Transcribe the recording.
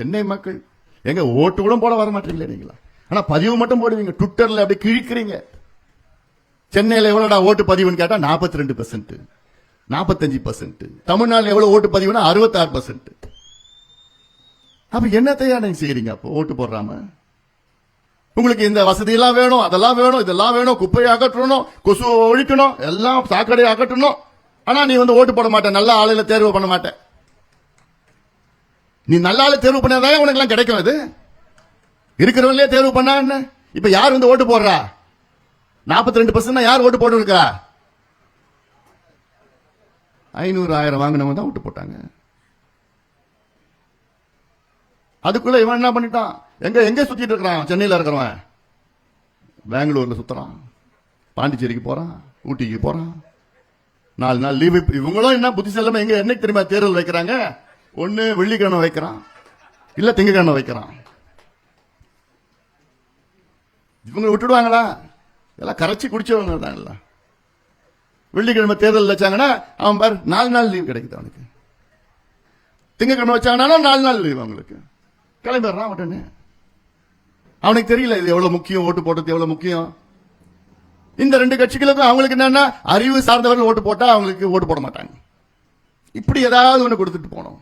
சென்னை மக்கள். எங்க ஓட்டு கூட போட வர மாட்டீங்களே நீங்களா? ஆனா பதிவு மட்டும் போடுவீங்க. ட்விட்டர்ல அப்படியே கிழிக்கிறீங்க. சென்னையில் எவ்வளோடா ஓட்டு பதிவுன்னு கேட்டா 42% ரெண்டு பர்சன்ட் நாற்பத்தஞ்சு பர்சன்ட் தமிழ்நாட்டில் எவ்வளோ ஓட்டு பதிவுனா அறுபத்தாறு பர்சன்ட் அப்போ என்னத்தையா நீங்க செய்யறீங்க அப்போ ஓட்டு போடுறாம? உங்களுக்கு இந்த வசதியெல்லாம் வேணும் அதெல்லாம் வேணும் இதெல்லாம் வேணும் குப்பையை அகற்றணும் கொசுவை ஒழிக்கணும் எல்லாம் சாக்கடையை அகற்றணும். ஆனா நீ வந்து ஓட்டு போட மாட்டேன் நல்ல ஆளுல தேர்வு பண்ண மாட்டேன் நீ நல்லால தேர்வு பண்ணாதான் உனக்கு எல்லாம் கிடைக்கும் அது? இருக்கிறவங்களே தேர்வு பண்ணா என்ன? இப்ப யார் வந்து ஓட்டு போடுறா? 42% ரெண்டு பர்சன்ட் யார் ஓட்டு போட்டு இருக்கா ஐநூறு ஆயிரம் வாங்கினவங்க தான் ஓட்டு போட்டாங்க. அதுக்குள்ள இவன் என்ன பண்ணிட்டான்? எங்க எங்க சுத்திட்டு இருக்கிறான்? சென்னையில் இருக்கிறவன். பெங்களூர்ல சுத்துறான். பாண்டிச்சேரிக்கு போறான். ஊட்டிக்கு போறான். நாலு நாள் லீவு இவங்களும் என்ன புத்திசாலிமா எங்க என்னைக்கு தெரியுமா தேர்தல் வைக்கிறாங்க? ஒண்ணு வெள்ளிக்கிழமை வைக்கிறான். இல்ல திங்கக்கிழமை வைக்கிறான். இவங்க விட்டுடுவாங்களா? எல்லாம் கரைச்சி குடிச்சவங்க தான் வெள்ளிக்கிழமை தேர்தல் வச்சாங்கன்னா அவன் பாரு நாலு நாள் லீவ் கிடைக்குது அவனுக்கு. திங்கக்கிழமை வச்சாங்கன்னா நாலு நாள் லீவ் அவங்களுக்கு. கிளம்பிடுறான் உடனே. அவனுக்கு தெரியல இது எவ்வளவு முக்கியம் ஓட்டு போட்டது எவ்வளவு முக்கியம். இந்த ரெண்டு கட்சிகளுக்கும் அவங்களுக்கு என்னன்னா அறிவு சார்ந்தவர்கள் ஓட்டு போட்டா அவங்களுக்கு ஓட்டு போட மாட்டாங்க. இப்படி ஏதாவது ஒன்று கொடுத்துட்டு போனோம்.